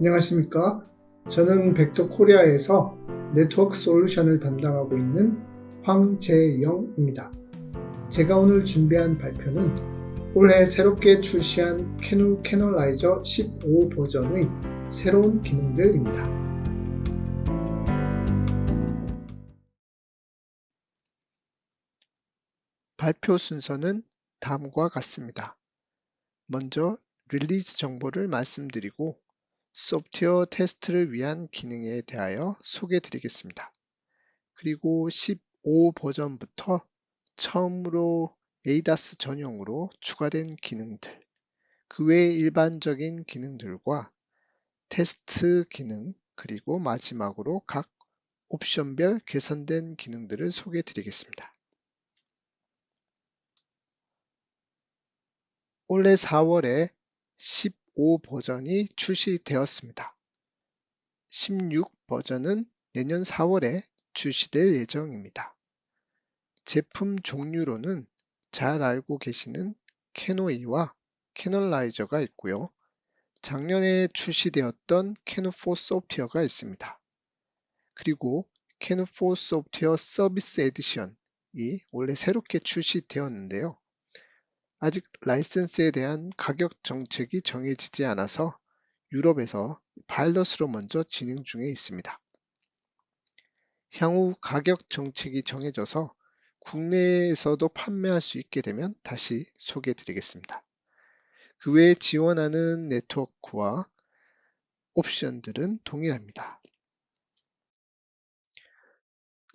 안녕하십니까. 저는 벡터 코리아에서 네트워크 솔루션을 담당하고 있는 황재영입니다. 제가 오늘 준비한 발표는 올해 새롭게 출시한 캐누 캐널라이저 15 버전의 새로운 기능들입니다. 발표 순서는 다음과 같습니다. 먼저 릴리즈 정보를 말씀드리고 소프트웨어 테스트를 위한 기능에 대하여 소개해 드리겠습니다. 그리고 15 버전부터 처음으로 ADAS 전용으로 추가된 기능들, 그 외 일반적인 기능들과 테스트 기능, 그리고 마지막으로 각 옵션별 개선된 기능들을 소개해 드리겠습니다. 올해 4월에 15 버전이 출시되었습니다. 16 버전은 내년 4월에 출시될 예정입니다. 제품 종류로는 잘 알고 계시는 캐노이와 캐널라이저가 있고요. 작년에 출시되었던 캐노4 소프트웨어가 있습니다. 그리고 캐노4 소프트웨어 서비스 에디션이 올해 새롭게 출시되었는데요. 아직 라이센스에 대한 가격 정책이 정해지지 않아서 유럽에서 파일럿으로 먼저 진행 중에 있습니다. 향후 가격 정책이 정해져서 국내에서도 판매할 수 있게 되면 다시 소개해 드리겠습니다. 그 외에 지원하는 네트워크와 옵션들은 동일합니다.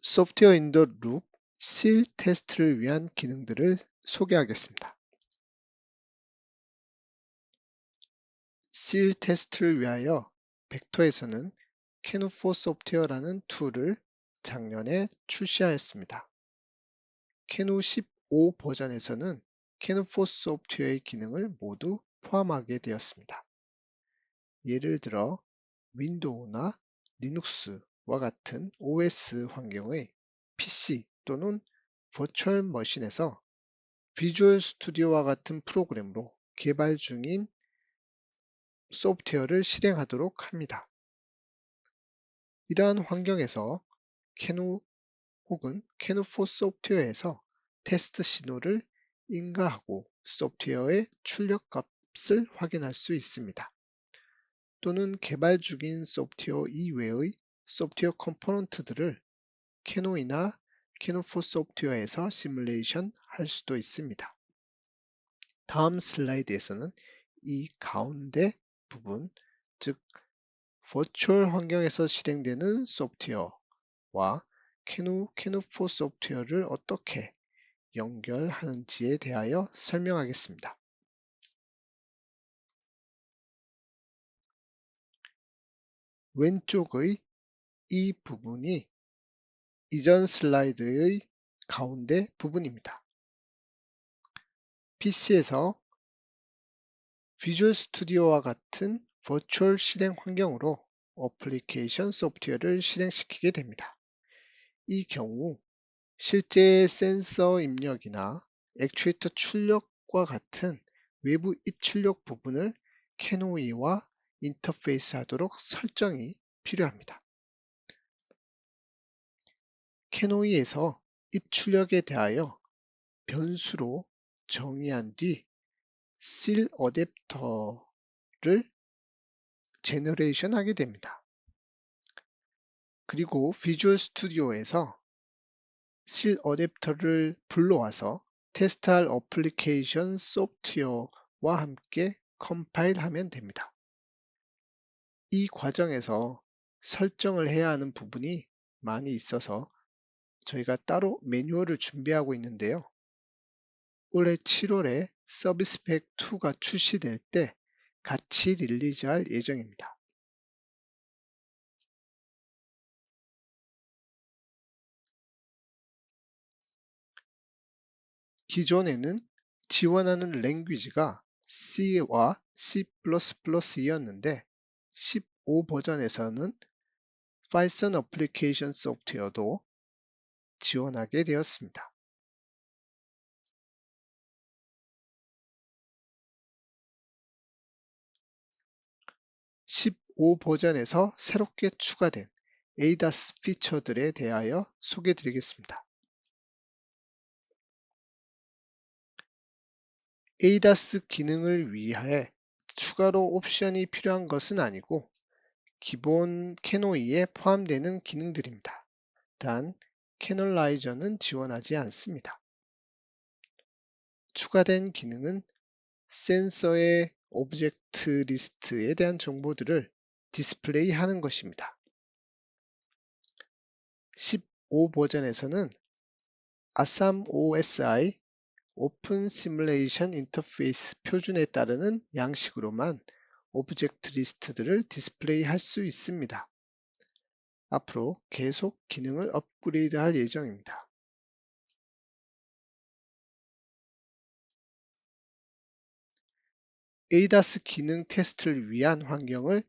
소프트웨어 인더 룩, 실 테스트를 위한 기능들을 소개하겠습니다. 실 테스트를 위하여 벡터에서는 캐누4 소프트웨어라는 툴을 작년에 출시하였습니다. 캐누 15 버전에서는 캐누4 소프트웨어의 기능을 모두 포함하게 되었습니다. 예를 들어 윈도우나 리눅스와 같은 OS 환경의 PC 또는 버추얼 머신에서 비주얼 스튜디오와 같은 프로그램으로 개발 중인 소프트웨어를 실행하도록 합니다. 이러한 환경에서 캐누 혹은 캐누4 소프트웨어에서 테스트 신호를 인가하고 소프트웨어의 출력 값을 확인할 수 있습니다. 또는 개발 중인 소프트웨어 이외의 소프트웨어 컴포넌트들을 캐노이나 캐노4 소프트웨어에서 시뮬레이션 할 수도 있습니다. 다음 슬라이드에서는 이 가운데 부분, 즉 버추얼 환경에서 실행되는 소프트웨어와 캐누, 캐누4 소프트웨어를 어떻게 연결하는지에 대하여 설명하겠습니다. 왼쪽의 이 부분이 이전 슬라이드의 가운데 부분입니다. PC에서 비주얼 스튜디오와 같은 버추얼 실행 환경으로 어플리케이션 소프트웨어를 실행시키게 됩니다. 이 경우 실제 센서 입력이나 액추에이터 출력과 같은 외부 입출력 부분을 캐노이와 인터페이스 하도록 설정이 필요합니다. 캐노이에서 입출력에 대하여 변수로 정의한 뒤 실 어댑터를 제너레이션 하게 됩니다. 그리고 비주얼 스튜디오에서 실 어댑터를 불러와서 테스트할 어플리케이션 소프트웨어와 함께 컴파일하면 됩니다. 이 과정에서 설정을 해야 하는 부분이 많이 있어서 저희가 따로 매뉴얼을 준비하고 있는데요. 올해 7월에 서비스 팩 2가 출시될 때 같이 릴리즈할 예정입니다. 기존에는 지원하는 랭귀지가 C와 C++이었는데 15 버전에서는 Python 어플리케이션 소프트웨어도 지원하게 되었습니다. 15 버전에서 새롭게 추가된 ADAS 피처들에 대하여 소개해 드리겠습니다. ADAS 기능을 위해 추가로 옵션이 필요한 것은 아니고 기본 캐노이에 포함되는 기능들입니다. 단 캐널라이저는 지원하지 않습니다. 추가된 기능은 센서의 오브젝트 리스트에 대한 정보들을 디스플레이 하는 것입니다. 15 버전에서는 아삼 OSI 오픈 시뮬레이션 인터페이스 표준에 따르는 양식으로만 오브젝트 리스트들을 디스플레이 할 수 있습니다. 앞으로 계속 기능을 업그레이드 할 예정입니다. ADAS 기능 테스트를 위한 환경을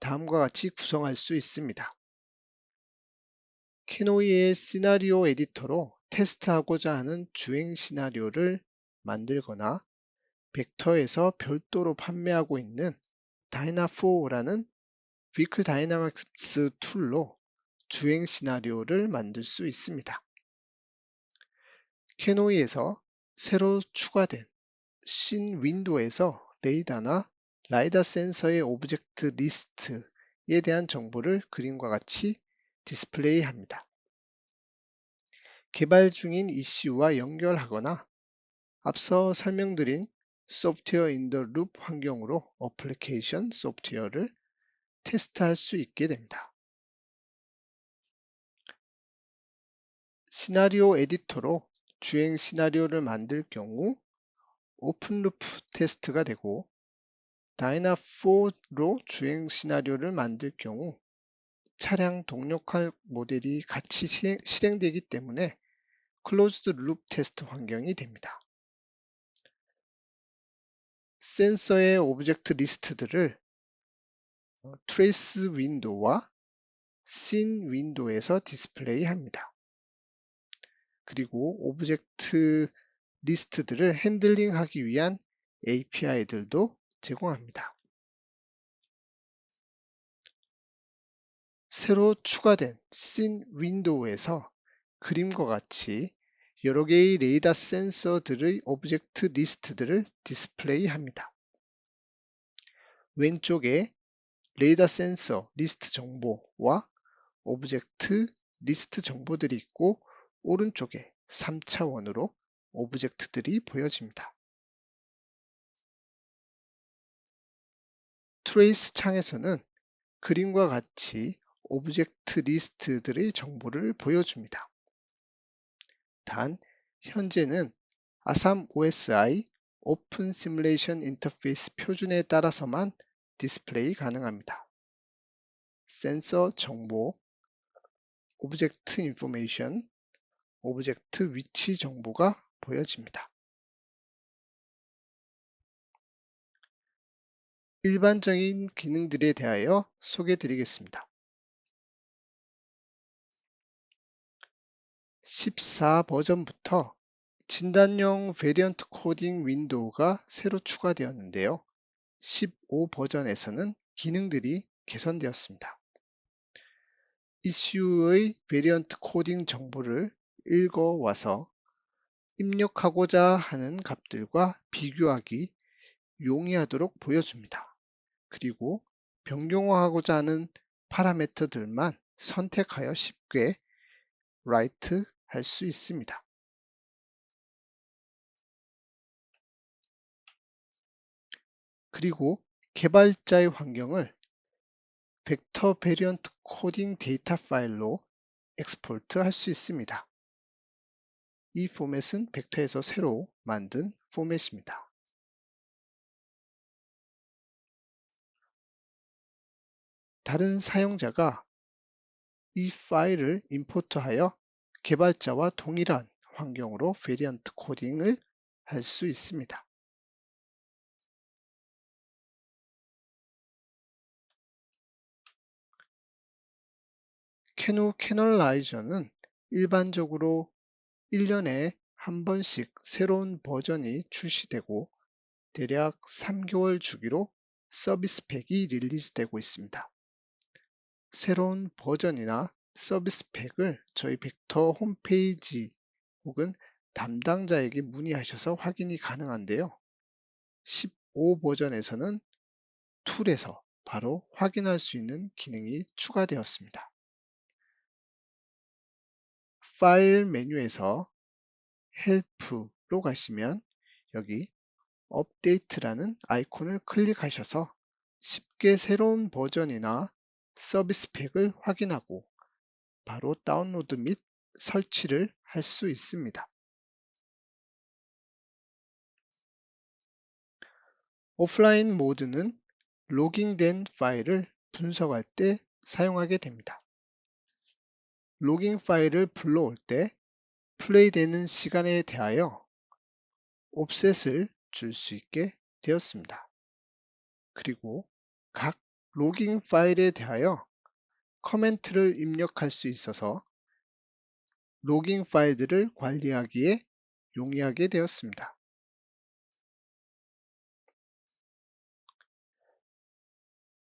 다음과 같이 구성할 수 있습니다. 캐노이의 시나리오 에디터로 테스트하고자 하는 주행 시나리오를 만들거나 벡터에서 별도로 판매하고 있는 다이나4라는 Vehicle Dynamics 툴로 주행 시나리오를 만들 수 있습니다. 캐노이에서 새로 추가된 신 윈도에서 레이더나 라이다 센서의 오브젝트 리스트에 대한 정보를 그림과 같이 디스플레이 합니다. 개발 중인 이슈와 연결하거나 앞서 설명드린 소프트웨어 인더 룹 환경으로 어플리케이션 소프트웨어를 테스트할 수 있게 됩니다. 시나리오 에디터로 주행 시나리오를 만들 경우 오픈루프 테스트가 되고 다이나4로 주행 시나리오를 만들 경우 차량 동력할 모델이 같이 실행, 되기 때문에 클로즈드 룹 테스트 환경이 됩니다. 센서의 오브젝트 리스트들을 트레이스 윈도우와 씬 윈도우에서 디스플레이 합니다. 그리고 오브젝트 리스트들을 핸들링하기 위한 API들도 제공합니다. 새로 추가된 씬 윈도우에서 그림과 같이 여러 개의 레이더 센서들의 오브젝트 리스트들을 디스플레이 합니다. 왼쪽에 레이더 센서 리스트 정보와 오브젝트 리스트 정보들이 있고 오른쪽에 3차원으로 오브젝트들이 보여집니다. 트레이스 창에서는 그림과 같이 오브젝트 리스트들의 정보를 보여줍니다. 단 현재는 아삼 OSI 오픈 시뮬레이션 인터페이스 표준에 따라서만 디스플레이 가능합니다. 센서 정보, 오브젝트 인포메이션, 오브젝트 위치 정보가 보여집니다. 일반적인 기능들에 대하여 소개해 드리겠습니다. 14 버전부터 진단용 베리언트 코딩 윈도우가 새로 추가되었는데요. 15 버전에서는 기능들이 개선되었습니다. 이슈의 베리언트 코딩 정보를 읽어와서 입력하고자 하는 값들과 비교하기 용이하도록 보여줍니다. 그리고 변경화하고자 하는 파라미터들만 선택하여 쉽게 write 할 수 있습니다. 그리고 개발자의 환경을 벡터 베리언트 코딩 데이터 파일로 엑스포트 할 수 있습니다. 이 포맷은 벡터에서 새로 만든 포맷입니다. 다른 사용자가 이 파일을 임포트하여 개발자와 동일한 환경으로 베리언트 코딩을 할 수 있습니다. 캐누 캐널라이저는 일반적으로 1년에 한 번씩 새로운 버전이 출시되고 대략 3개월 주기로 서비스 팩이 릴리즈되고 있습니다. 새로운 버전이나 서비스 팩을 저희 벡터 홈페이지 혹은 담당자에게 문의하셔서 확인이 가능한데요. 15 버전에서는 툴에서 바로 확인할 수 있는 기능이 추가되었습니다. 파일 메뉴에서 헬프로 가시면 여기 업데이트라는 아이콘을 클릭하셔서 쉽게 새로운 버전이나 서비스 팩을 확인하고 바로 다운로드 및 설치를 할 수 있습니다. 오프라인 모드는 로깅된 파일을 분석할 때 사용하게 됩니다. 로깅 파일을 불러올 때 플레이되는 시간에 대하여 옵셋을 줄 수 있게 되었습니다. 그리고 각 로깅 파일에 대하여 커멘트를 입력할 수 있어서 로깅 파일들을 관리하기에 용이하게 되었습니다.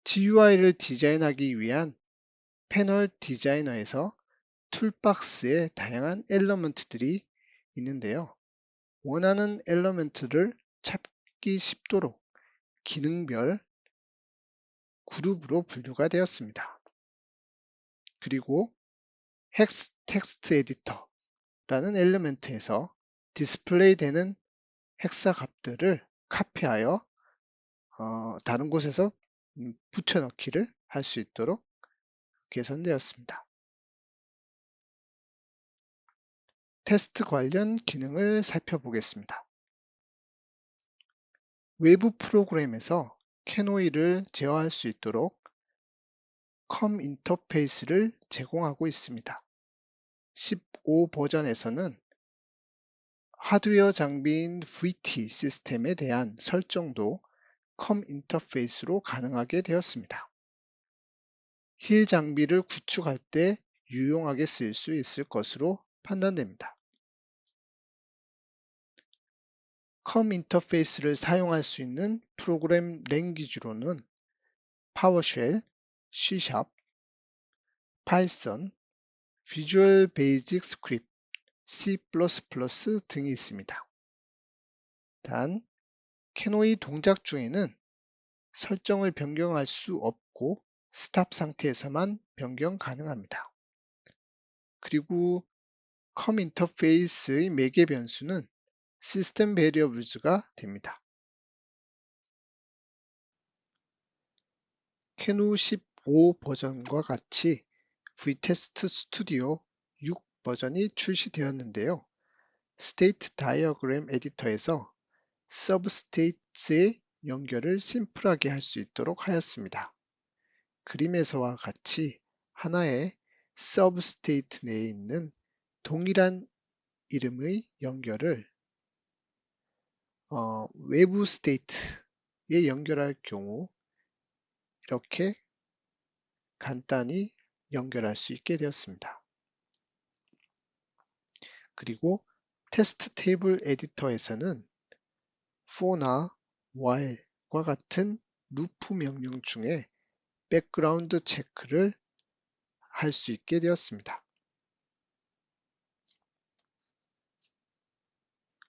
GUI를 디자인하기 위한 패널 디자이너에서 툴박스에 다양한 엘러먼트들이 있는데요. 원하는 엘러먼트를 찾기 쉽도록 기능별 그룹으로 분류가 되었습니다. 그리고 헥스 텍스트 에디터라는 엘리멘트에서 디스플레이 되는 헥사 값들을 카피하여 어, 다른 곳에서 음, 붙여넣기를 할 수 있도록 개선되었습니다. 테스트 관련 기능을 살펴보겠습니다. 외부 프로그램에서 캐노이를 제어할 수 있도록 컴 인터페이스를 제공하고 있습니다. 15 버전에서는 하드웨어 장비인 VT 시스템에 대한 설정도 컴 인터페이스로 가능하게 되었습니다. 힐 장비를 구축할 때 유용하게 쓸 수 있을 것으로 판단됩니다. 컴 인터페이스를 사용할 수 있는 프로그램 랭귀지로는 파워쉘, C#, 파이썬, 비주얼 베이직 스크립트, C++ 등이 있습니다. 단, 캐노이 동작 중에는 설정을 변경할 수 없고 스탑 상태에서만 변경 가능합니다. 그리고 컴 인터페이스의 매개 변수는 시스템 베리어블즈가 됩니다. 캐누 15 버전과 같이 vTest 스튜디오 6 버전이 출시되었는데요. 스테이트 다이어그램 에디터에서 서브스테이트의 연결을 심플하게 할 수 있도록 하였습니다. 그림에서와 같이 하나의 서브스테이트 내에 있는 동일한 이름의 연결을 어, 외부 스테이트에 연결할 경우 이렇게 간단히 연결할 수 있게 되었습니다. 그리고 테스트 테이블 에디터에서는 for나 while과 같은 루프 명령 중에 백그라운드 체크를 할 수 있게 되었습니다.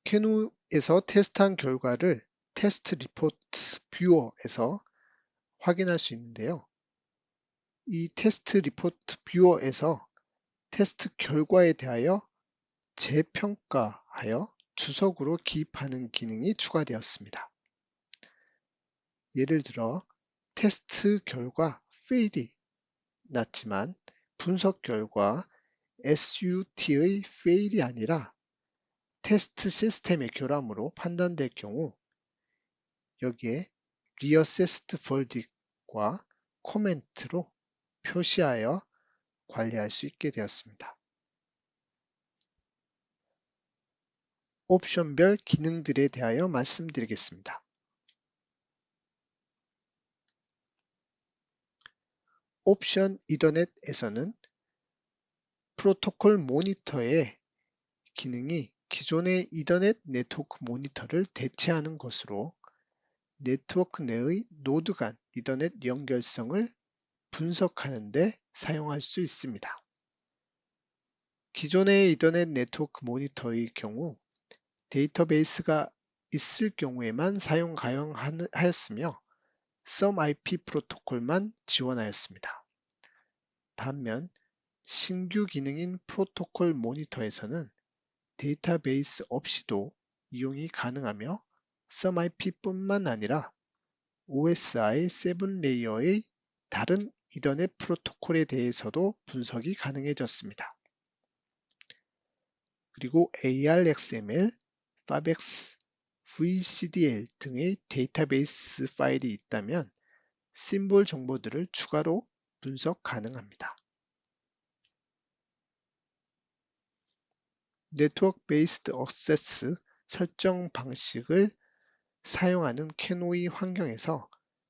캐누 에서 테스트한 결과를 테스트 리포트 뷰어에서 확인할 수 있는데요. 이 테스트 리포트 뷰어에서 테스트 결과에 대하여 재평가하여 주석으로 기입하는 기능이 추가되었습니다. 예를 들어 테스트 결과 페일이 났지만 분석 결과 SUT의 페일이 아니라 테스트 시스템의 결함으로 판단될 경우 여기에 리어세스트 벌딕과 코멘트로 표시하여 관리할 수 있게 되었습니다. 옵션별 기능들에 대하여 말씀드리겠습니다. 옵션 이더넷에서는 프로토콜 모니터의 기능이 기존의 이더넷 네트워크 모니터를 대체하는 것으로 네트워크 내의 노드 간 이더넷 연결성을 분석하는 데 사용할 수 있습니다. 기존의 이더넷 네트워크 모니터의 경우 데이터베이스가 있을 경우에만 사용 가능하였으며 SOMIP 프로토콜만 지원하였습니다. 반면 신규 기능인 프로토콜 모니터에서는 데이터베이스 없이도 이용이 가능하며 SOMIP뿐만 아니라 OSI 7레이어의 다른 이더넷 프로토콜에 대해서도 분석이 가능해졌습니다. 그리고 ARXML, FABEX, VCDL 등의 데이터베이스 파일이 있다면 심볼 정보들을 추가로 분석 가능합니다. 네트워크 베이스드 액세스 설정 방식을 사용하는 캐노이 환경에서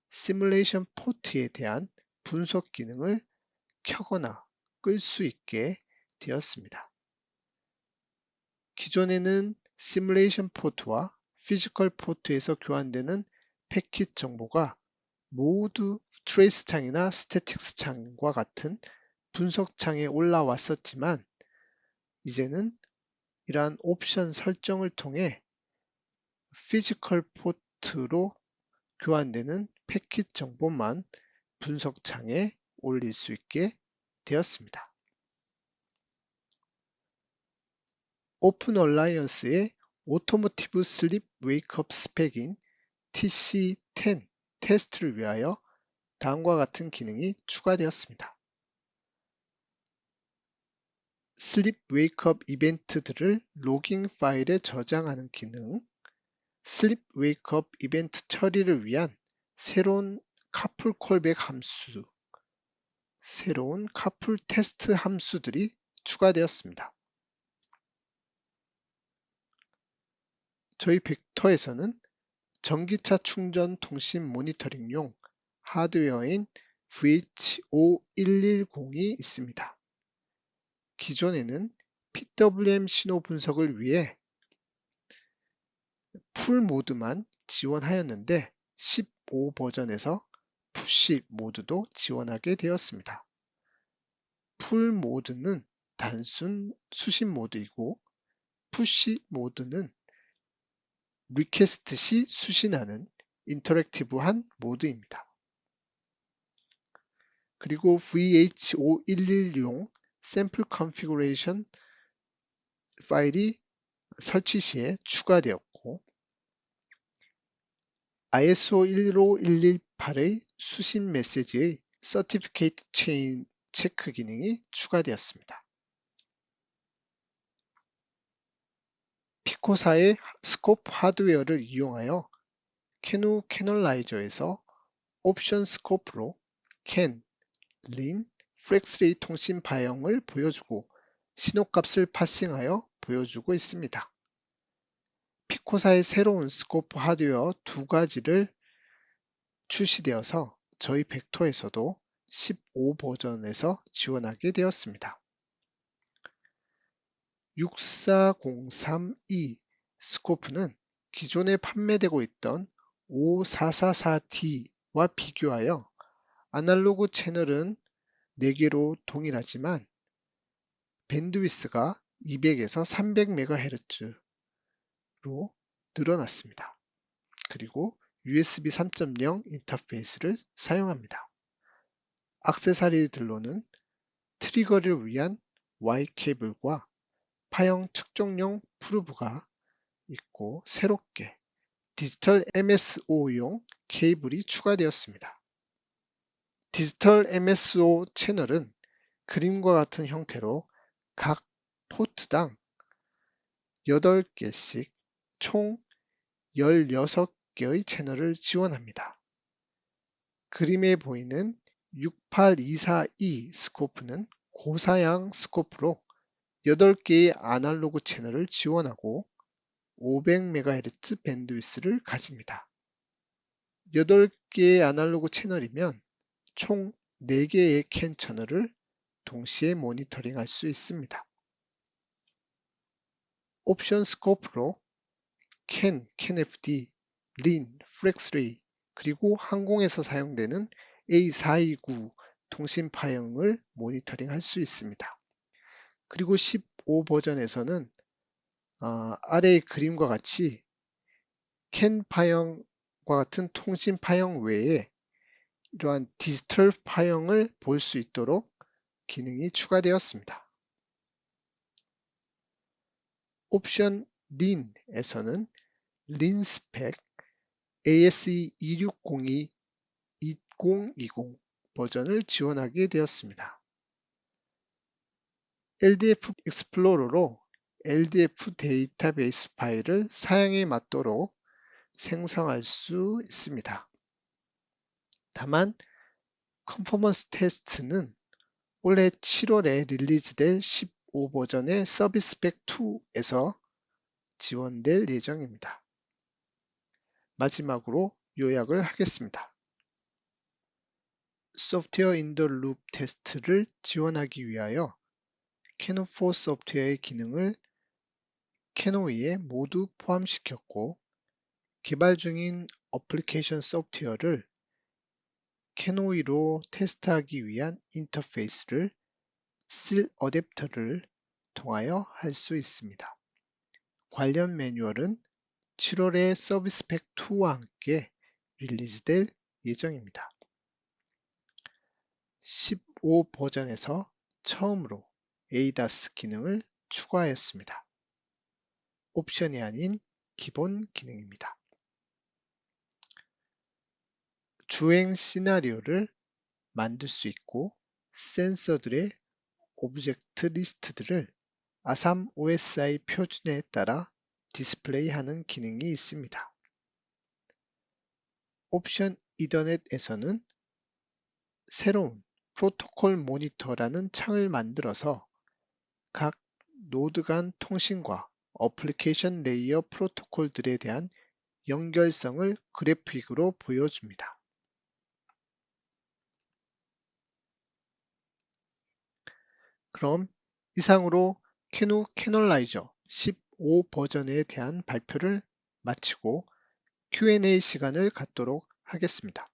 시뮬레이션 포트에 대한 분석 기능을 켜거나 끌 수 있게 되었습니다. 기존에는 시뮬레이션 포트와 피지컬 포트에서 교환되는 패킷 정보가 모두 트레이스 창이나 스태틱스 창과 같은 분석 창에 올라왔었지만 이제는 이러한 옵션 설정을 통해 피지컬 포트로 교환되는 패킷 정보만 분석창에 올릴 수 있게 되었습니다. 오픈 얼라이언스의 오토모티브 슬립 웨이크업 스펙인 TC10 테스트를 위하여 다음과 같은 기능이 추가되었습니다. 슬립 웨이크업 이벤트들을 로깅 파일에 저장하는 기능, 슬립 웨이크업 이벤트 처리를 위한 새로운 카풀 콜백 함수, 새로운 카풀 테스트 함수들이 추가되었습니다. 저희 벡터에서는 전기차 충전 통신 모니터링용 하드웨어인 VH5110이 있습니다. 기존에는 PWM 신호 분석을 위해 풀 모드만 지원하였는데 15 버전에서 푸시 모드도 지원하게 되었습니다. 풀 모드는 단순 수신 모드이고 푸시 모드는 리퀘스트 시 수신하는 인터랙티브한 모드입니다. 그리고 VH5110용 샘플 컨피그레이션 파일이 설치 시에 추가되었고 ISO 15118의 수신 메시지의 서티피케이트 체인 체크 기능이 추가되었습니다. 피코사의 스코프 하드웨어를 이용하여 캐누 캐널라이저에서 옵션 스코프로 캔, 린, 플렉스레이 통신 바형을 보여주고 신호값을 파싱하여 보여주고 있습니다. 피코사의 새로운 스코프 하드웨어 두 가지를 출시되어서 저희 벡터에서도 15 버전에서 지원하게 되었습니다. 64032 스코프는 기존에 판매되고 있던 5444T와 비교하여 아날로그 채널은 4개로 동일하지만 밴드위스가 200에서 300MHz로 늘어났습니다. 그리고 USB 3.0 인터페이스를 사용합니다. 악세사리들로는 트리거를 위한 Y 케이블과 파형 측정용 프루브가 있고 새롭게 디지털 MSO용 케이블이 추가되었습니다. 디지털 MSO 채널은 그림과 같은 형태로 각 포트당 8개씩 총 16개의 채널을 지원합니다. 그림에 보이는 68242 스코프는 고사양 스코프로 8개의 아날로그 채널을 지원하고 500MHz 밴드위스를 가집니다. 8개의 아날로그 채널이면 총 4개의 캔 채널을 동시에 모니터링 할수 있습니다. 옵션 스코프로 캔, 캔FD, 린, 플렉스레이, 그리고 항공에서 사용되는 A429 통신 파형을 모니터링 할 수 있습니다. 그리고 15 버전에서는 어, 아래의 그림과 같이 캔 파형과 같은 통신 파형 외에 이러한 디지털 파형을 볼 수 있도록 기능이 추가되었습니다. 옵션 린에서는 린 스펙 ASE 2602 2020 버전을 지원하게 되었습니다. LDF 익스플로러로 LDF 데이터베이스 파일을 사양에 맞도록 생성할 수 있습니다. 다만 컨퍼먼스 테스트는 올해 7월에 릴리즈될 15 버전의 서비스 백 2에서 지원될 예정입니다. 마지막으로 요약을 하겠습니다. 소프트웨어 인 더 룹 테스트를 지원하기 위하여 캐노4 소프트웨어의 기능을 캐노이에 모두 포함시켰고 개발 중인 어플리케이션 소프트웨어를 캐노이로 테스트하기 위한 인터페이스를 실 어댑터를 통하여 할 수 있습니다. 관련 매뉴얼은 7월에 서비스 팩 2와 함께 릴리즈될 예정입니다. 15 버전에서 처음으로 ADAS 기능을 추가하였습니다. 옵션이 아닌 기본 기능입니다. 주행 시나리오를 만들 수 있고 센서들의 오브젝트 리스트들을 아삼 OSI 표준에 따라 디스플레이하는 기능이 있습니다. 옵션 이더넷에서는 새로운 프로토콜 모니터라는 창을 만들어서 각 노드 간 통신과 어플리케이션 레이어 프로토콜들에 대한 연결성을 그래픽으로 보여줍니다. 그럼 이상으로 캐노 캐널라이저 15 버전에 대한 발표를 마치고 Q&A 시간을 갖도록 하겠습니다.